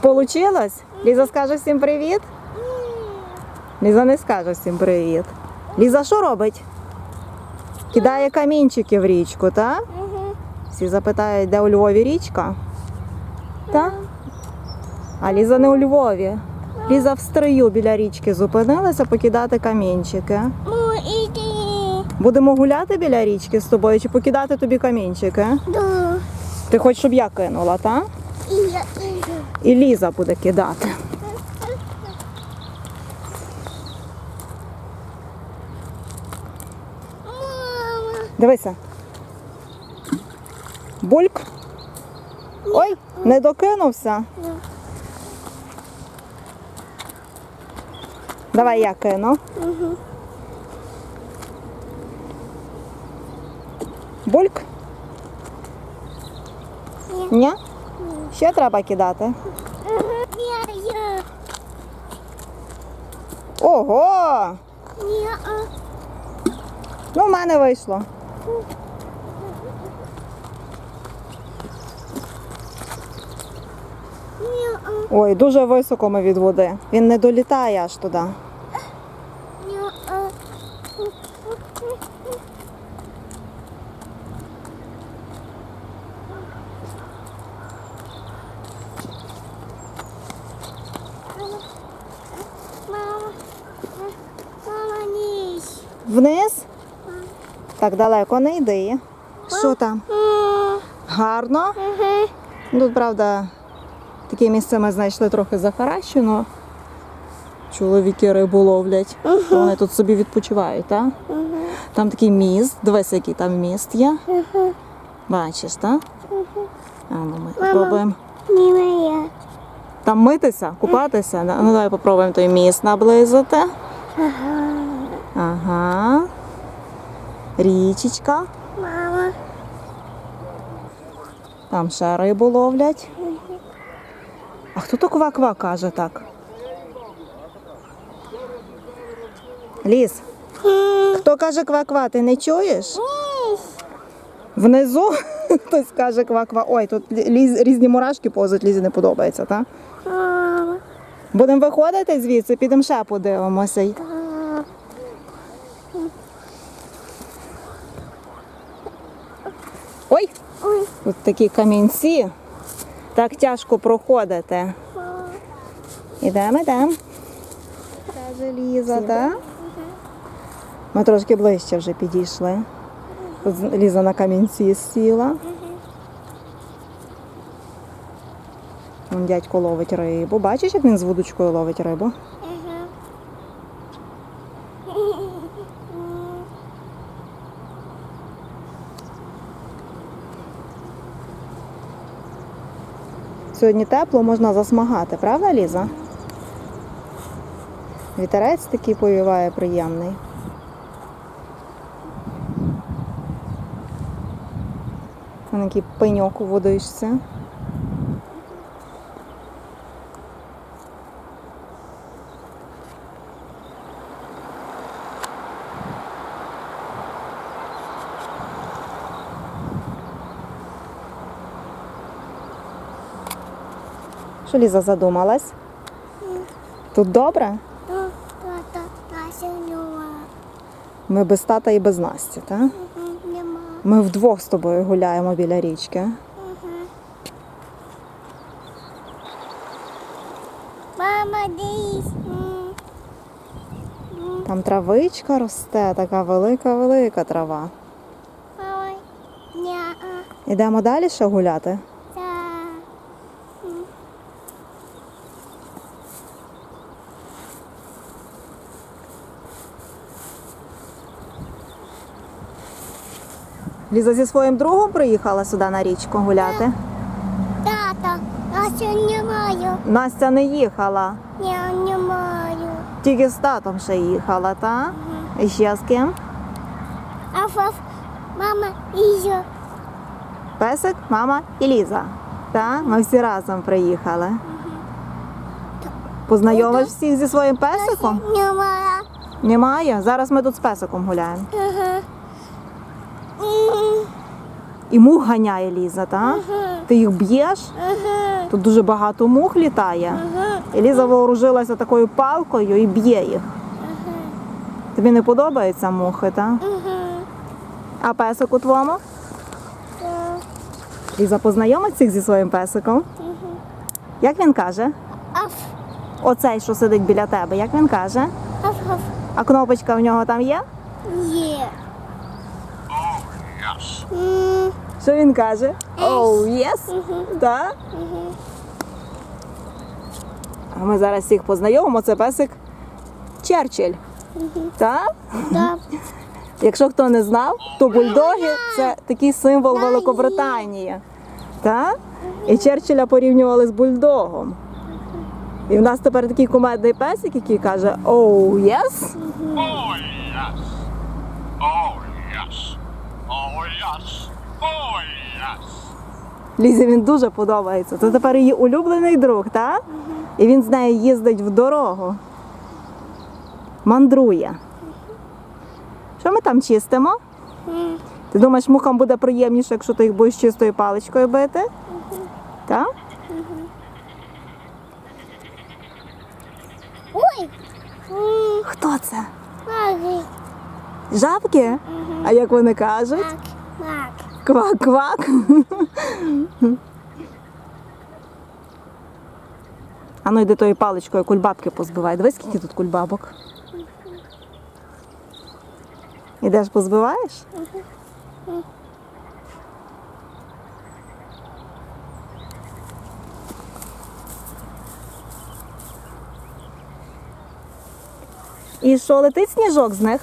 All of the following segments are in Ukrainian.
Получилось? Ліза скаже всім привіт? Ліза не скаже всім привіт. Ліза що робить? Кидає камінчики в річку, так? Всі запитають, де у Львові річка? Так? А Ліза не у Львові. Ліза в стрию біля річки зупинилася покидати камінчики. Будемо гуляти біля річки з тобою чи покидати тобі камінчики? Ду. Ти хочеш, щоб я кинула, так? Іда, іда. І Ліза буде кидати. Мама. Дивися. Бульк. Ой, не докинувся. Давай я кину. Бульк? Ні? Ще треба кидати. Я. Ого! А. Ну, в мене вийшло. Ой, дуже високо ми від води. Він не долітає аж туди. Я, а. Мама. Мама, ніж. Вниз? Так далеко не йди. Що там? Гарно. Тут, правда, таке місце ми знайшли трохи захаращено. Чоловіки рибу ловлять. Вони тут собі відпочивають, так? Там такий міст. Дивись, який там міст є. Бачиш, так? А ну ми спробуємо. Там митися, купатися. Ну давай попробуємо той міст наблизити. Ага. Річечка. Мама. Там ще рибу ловлять. А хто то ква-ква каже так? Ліс, хто каже ква-ква, ти не чуєш? Внизу хтось каже ква-ква. Ой, тут різні мурашки позуть, лізі не подобається, так? Будемо виходити звідси, підемо ще подивимося. Ой, тут такі камінці. Так тяжко проходити. Ідемо, йдемо. Каже Ліза, так? Ми трошки ближче вже підійшли. Тут Ліза на камінці сіла. Вон дядько ловить рибу. Бачиш, як він з вудочкою ловить рибу? Сьогодні тепло, можна засмагати, правда, Ліза? Вітерець такий повіває приємний. Вон який пеньок у водичці. Що Ліза задумалась? Тут добре? Ми без тата і без Насті, так? Ми вдвох з тобою гуляємо біля річки. Мама, дивись. Там травичка росте, така велика-велика трава. Ідемо далі ще гуляти. та. Ліза зі своїм другом приїхала сюди на річку гуляти. Тата, Тася немає. Настя не їхала, Я не маю. тільки з татом ще їхала, та? І ще з ким? А фаф, мама, іже. Песик, мама і Ліза. Та? Ми всі разом приїхали. Познайомиш всіх зі своїм песиком? Немає. Немає. Зараз ми тут з песиком гуляємо. Ага. І мух ганяє Ліза, так? Ти їх б'єш? Тут дуже багато мух літає. І Ліза вооружилася такою палкою і б'є їх. Тобі не подобаються мухи, так? А песику твому? Ліза познайомиться зі своїм песиком. Як він каже? Аф. Оцей, що сидить біля тебе, як він каже? Аф. Аф. А кнопочка в нього там є? Є. Що він каже? Оу, єс? Так? А ми зараз всіх познайомимо. Це песик Черчилль. Так? Так. Якщо хто не знав, то бульдоги це такий символ Великобританії. Так? І Черчилля порівнювали з бульдогом. І в нас тепер такий кумедний песик, який каже Оу, єс? Oh yes. Oh yes. Yes. Oh. Лізі він дуже подобається. Це тепер її улюблений друг, так? І він з нею їздить в дорогу. Мандрує. Що ми там чистимо? Ти думаєш, мухам буде приємніше, якщо ти їх будеш чистою паличкою бити? Так? Ой. Хто це? Жабки? А як вони кажуть? Квак-квак. А ну йди тою паличкою кульбабки позбивай. Дивись, скільки тут кульбабок. Ідеш позбиваєш? І що, летить сніжок з них?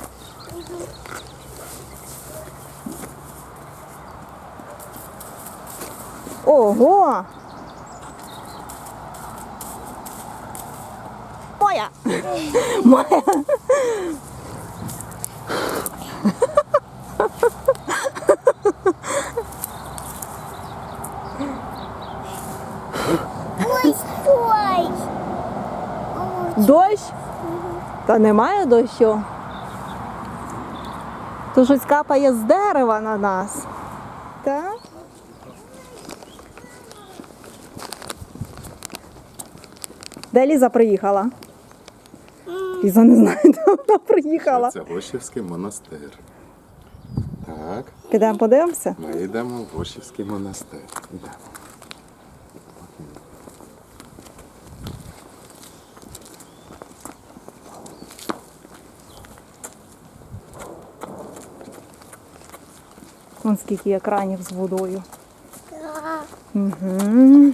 Ого! Моя! Моя! Ой, стой. Ой. Дощ? Та немає дощу. То щось капає з дерева на нас. Так? Де Ліза приїхала? Ліза не знає, де вона приїхала. Це Гошівський монастир. Так, Підемо подивимося. ми йдемо в Гошівський монастир. Йдемо. Вон скільки є кранів з водою. Так. Угу.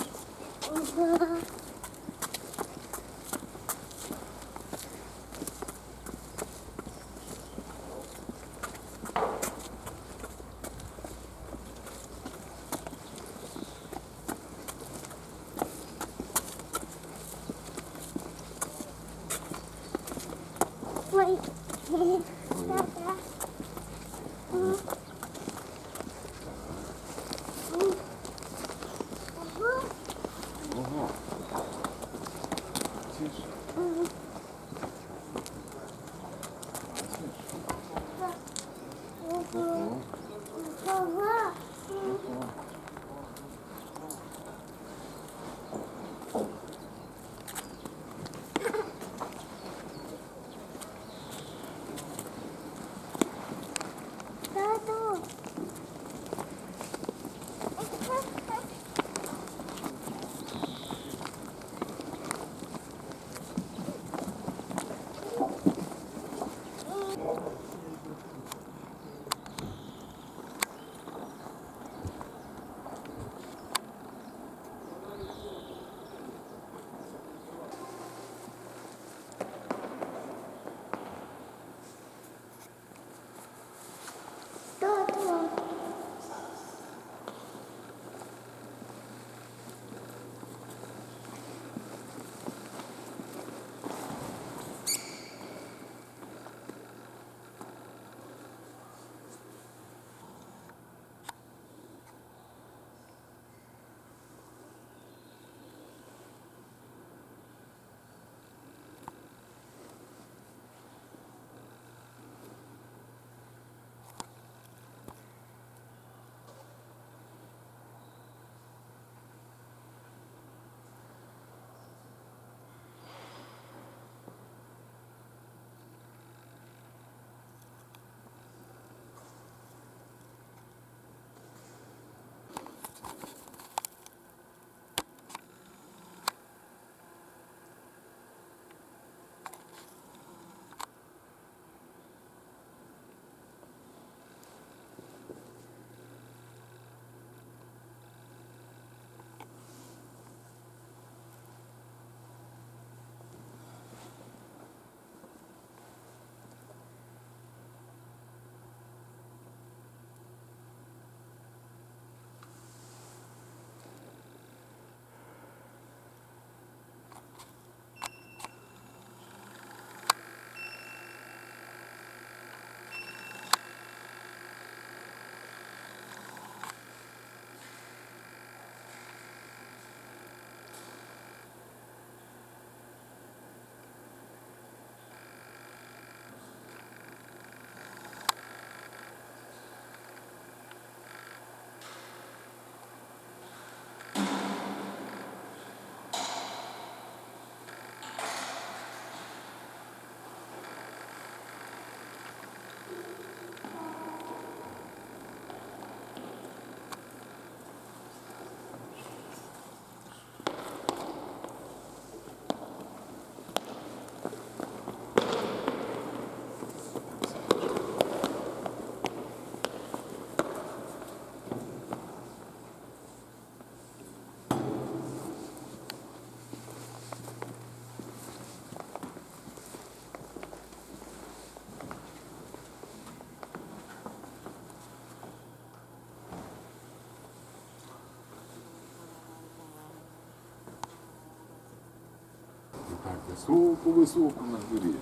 Високо-високо на горі.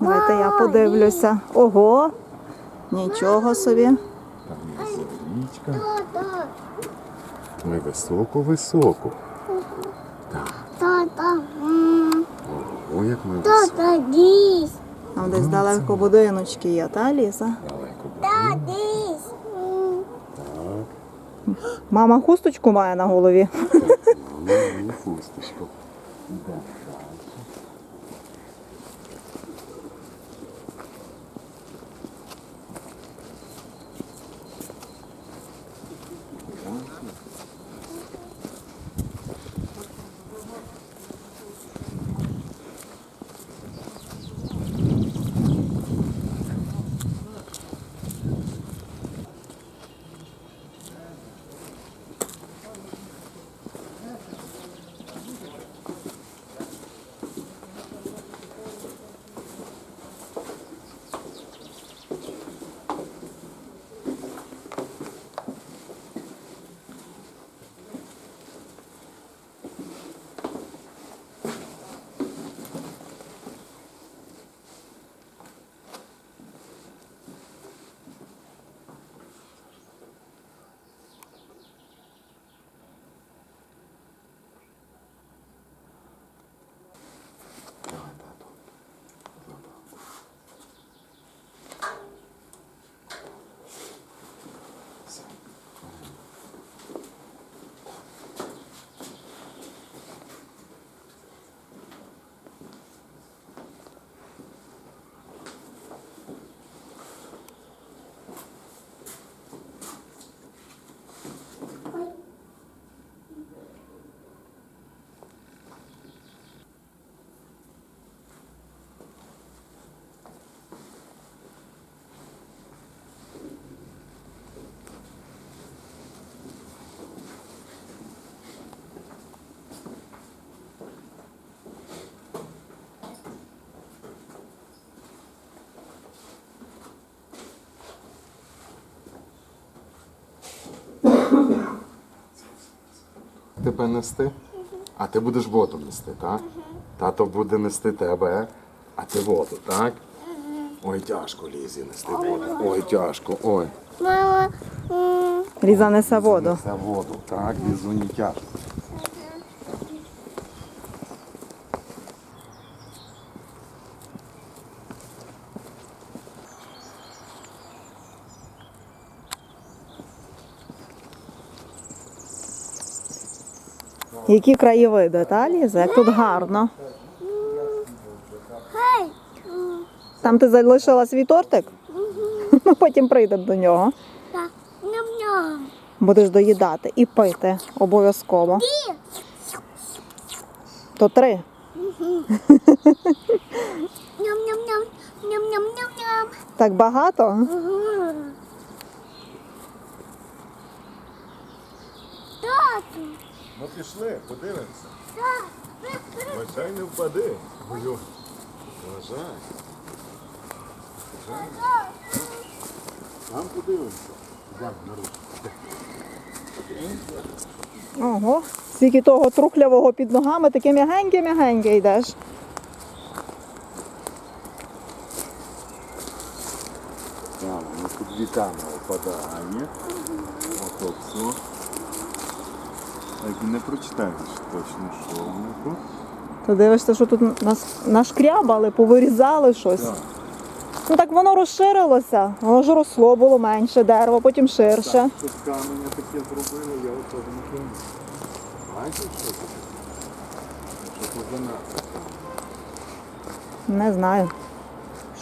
Дайте я подивлюся. Ого! Нічого собі. Там є річка. Ми високо-високо. Тата. М. О, як ми високо. Там десь далеко будиночки є, та Ліза? Далеко. Та, дись. Мама хусточку має на голові. Мені хусточку. Да. Тебе нести? А ти будеш воду нести, так? Тато буде нести тебе, а ти воду, так? Ой, тяжко лізі нести воду. Ой, тяжко, ой. Мама. Ліза несе воду. Несе воду, так, лізу не тяжко. Які краєвиди, та Ліза? Як тут гарно. Там ти залишила свій тортик? Ми потім прийдемо до нього. Будеш доїдати і пити обов'язково. То три. Так багато? Ага. Тату. Ну пішли, подивимося. Так. Не впади. Ой, Вважай. Там подивимося. На. Ого. Скільки того трухлявого під ногами, таке м'ягеньке-м'ягеньке йдеш. Там, ну тут вітами опадає. Ото все. Так і не прочитаєш точно, що воно тут. Ти дивишся, що тут нас нашкрябали, повирізали щось. Так. Ну так воно розширилося. Воно ж росло, було менше дерево, потім ширше. Щось каменя таке зробили, я от не помню. Бачиш, що це? Що це за нас? Не знаю,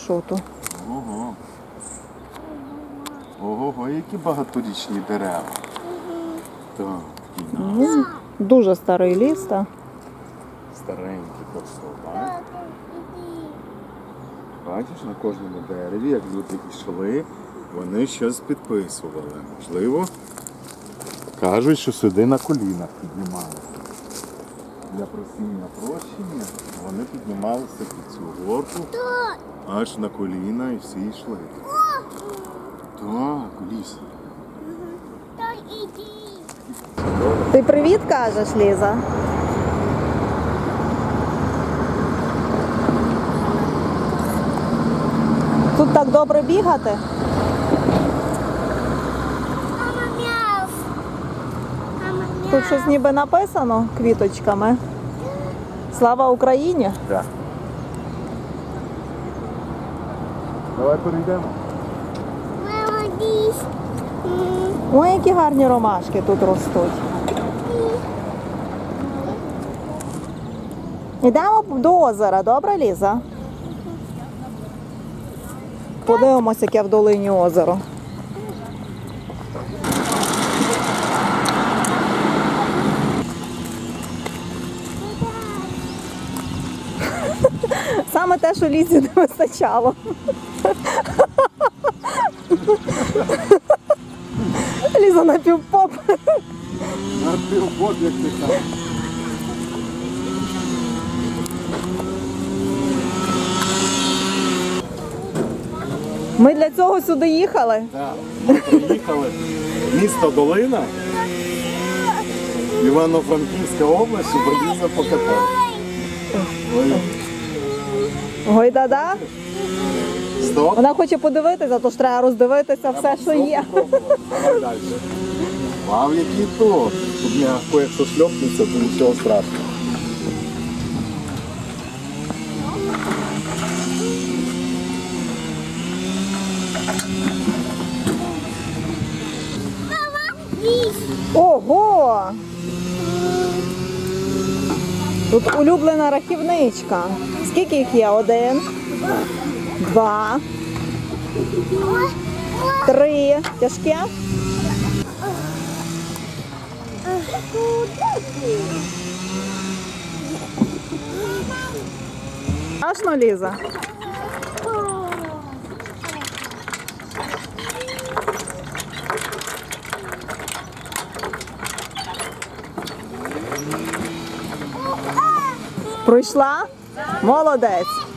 що тут. Ого. Ого, які багаторічні дерева. Так, Ну, дуже старий ліс. Та. старенькі просто, бачиш? Бачиш, на кожному дереві, як люди йшли, вони щось підписували. Можливо, кажуть, що сюди на колінах піднімалися. Для просіння прощення вони піднімалися під цю горку аж на коліна і всі йшли. Так, ліс. Ти привіт кажеш, Ліза? Тут так добре бігати. Тут щось ніби написано квіточками. Слава Україні! Так. Давай перейдемо. Ой, які гарні ромашки тут ростуть. Йдемо до озера, добре, Ліза? Подивимося, яке в долині озеро. Саме те, що Лізі не вистачало за напівпоп. Напівпоп, як ти кажеш. Ми для цього сюди їхали. Так, Ми приїхали в місто Долина, Івано-Франківська область, Україна покатала. Гойда-да? 100. Вона хоче подивитися, тож треба роздивитися все, що є. Вау, який то. Тут мене кое-що шльопнеться, то нічого страшного. Ого! Тут улюблена рахівничка. Скільки їх є? Один два, три. Тяжке? Страшно, Ліза? Пройшла? Молодець.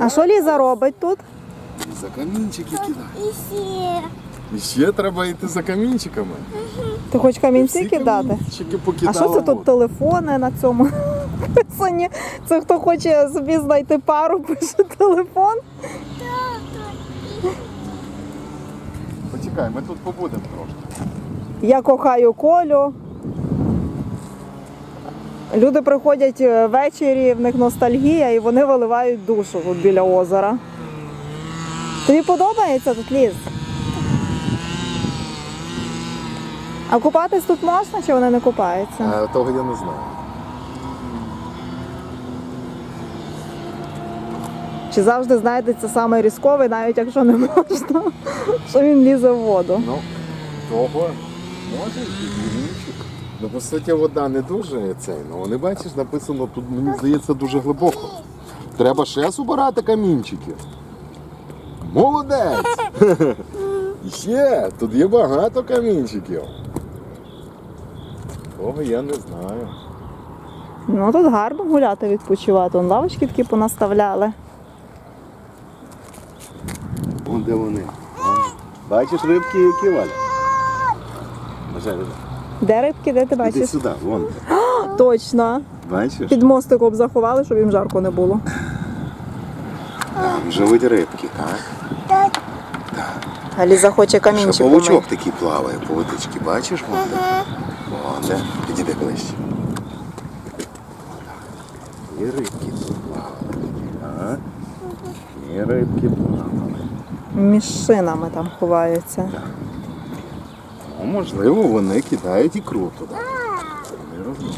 А? А що Ліза робить тут? За камінчики кидає. І ще. І ще треба йти за камінчиками. Ти хочеш камінці кидати? А що це тут телефони на цьому писані? Це хто хоче собі знайти пару, пише телефон. Почекай, ми тут побудемо трошки. Я кохаю Колю. Люди приходять е, ввечері, в них ностальгія, і вони виливають душу тут біля озера. Тобі подобається тут ліс? А купатись тут можна чи вони не купаються? А того я не знаю. Чи завжди знайдеться саме різковий, навіть якщо не можна, що він лізе в воду. Ну, того може і камінчик. Ну, по суті, вода не дуже цей. Ну, вони бачиш, написано тут, мені здається, дуже глибоко. Треба ще збирати камінчики. Молодець! Ще, тут є багато камінчиків. Того я не знаю. Ну тут гарно гуляти, відпочивати. Вон лавочки такі понаставляли. Вон де вони. Бачиш рибки, які валя? Де рибки, де ти іди бачиш? сюди, вон. Точно. Бачиш? Під мостиком заховали, щоб їм жарко не було. Там живуть рибки, так? А Ліза хоче Ще камінчик. павучок помити. такий плаває по водичці, бачиш? Вон де? Вон де? Підійди ближче. І рибки тут плавали. А? І рибки плавали. Між шинами там ховаються. Ну, можливо, вони кидають ікру туди. Не розумію.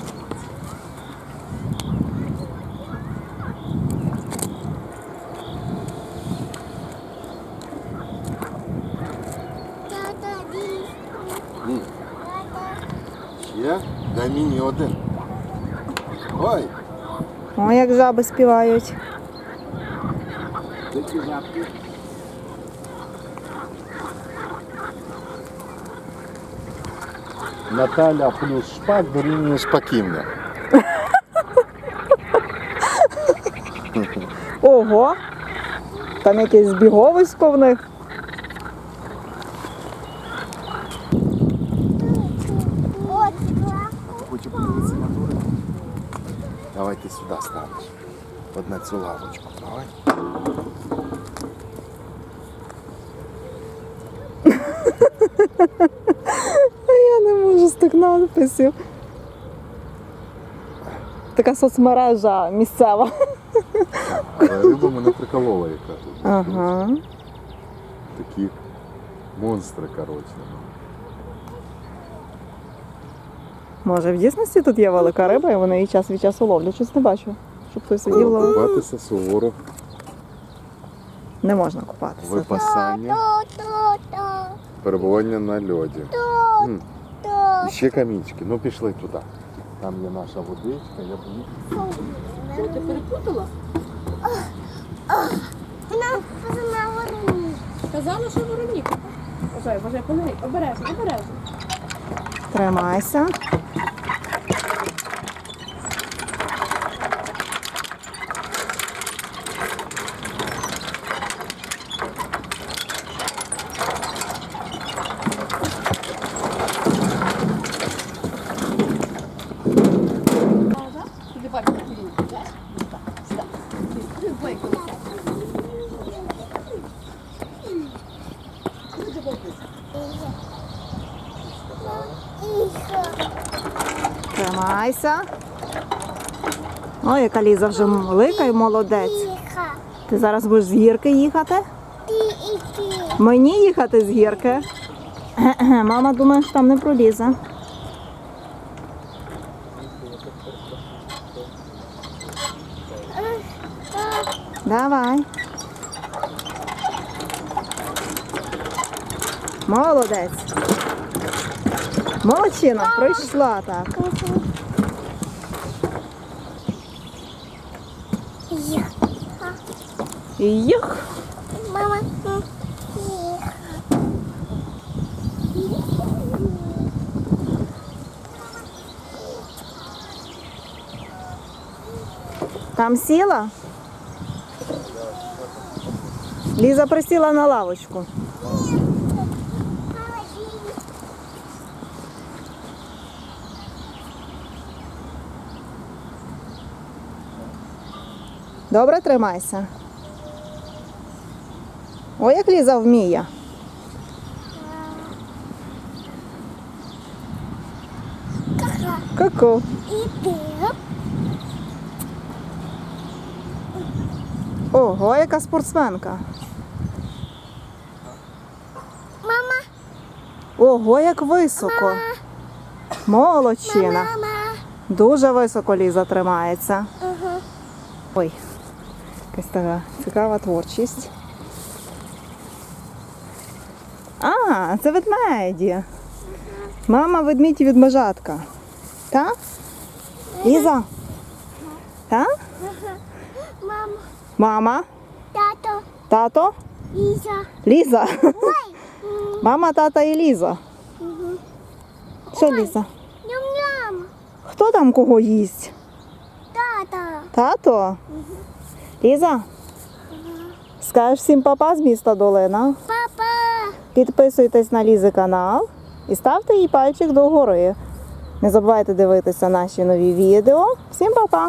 Дісь. Ще? Дай мені один. Ой, О, як жаби співають. такі жабки. Наталя плюс шпак дорівнює шпаківня. Ого! Там якесь збіговисько в них. Хочу подивитися на Давай ти сюди станеш. От на цю лавочку. Давай. Тих надписів. Така соцмережа місцева. Риба мене приколола, яка тут. Ага. Такі монстри, коротше. Може, в дійсності тут є велика риба, і вони її час від часу ловлять. Щось не бачу. Щоб хтось сидів ловив. Купатися суворо, Не можна купатися. випасання, перебування на льоді. М. І ще камінчики. Ну пішли туди. Там є наша водичка, я поїду. Що ти перепутала? Вона казала вороні. Казала, що Вероніка. Бажай, бажай, обережно, обережно. Тримайся. Туди бачиш, на коліна. Йдеш? Ось так, сюди. Ти двоє коліна. Дуже добре. Тримайся. Ой, яка Ліза вже велика і молодець. Ти зараз будеш з гірки їхати? Мені їхати з гірки. Мама думає, що там не пролізе. Давай. Молодець. Молодчина, пройшла так. Їх. Мама. Там сіла? Ліза присіла на лавочку. Добре тримайся. Ой, як Ліза вміє. Ку-ку. Ого, яка спортсменка. Мама. Ого, як високо. Молодчина. Дуже високо Ліза тримається. Ой, якась така цікава творчість. А, це ведмеді. Мама ведмідь і ведмежатка. Та? Ліза? Та? Мама. Мама? Тато. Тато? Ліза. Ліза? Ой. Мама, тата і Ліза. Що Ліза? Ням-ням. Хто там кого їсть? Тато. Тато? Ліза? Скажеш всім папа з міста Долина. Папа. Підписуйтесь на Лізи канал і ставте їй пальчик догори. Не забувайте дивитися наші нові відео. Всім па-па!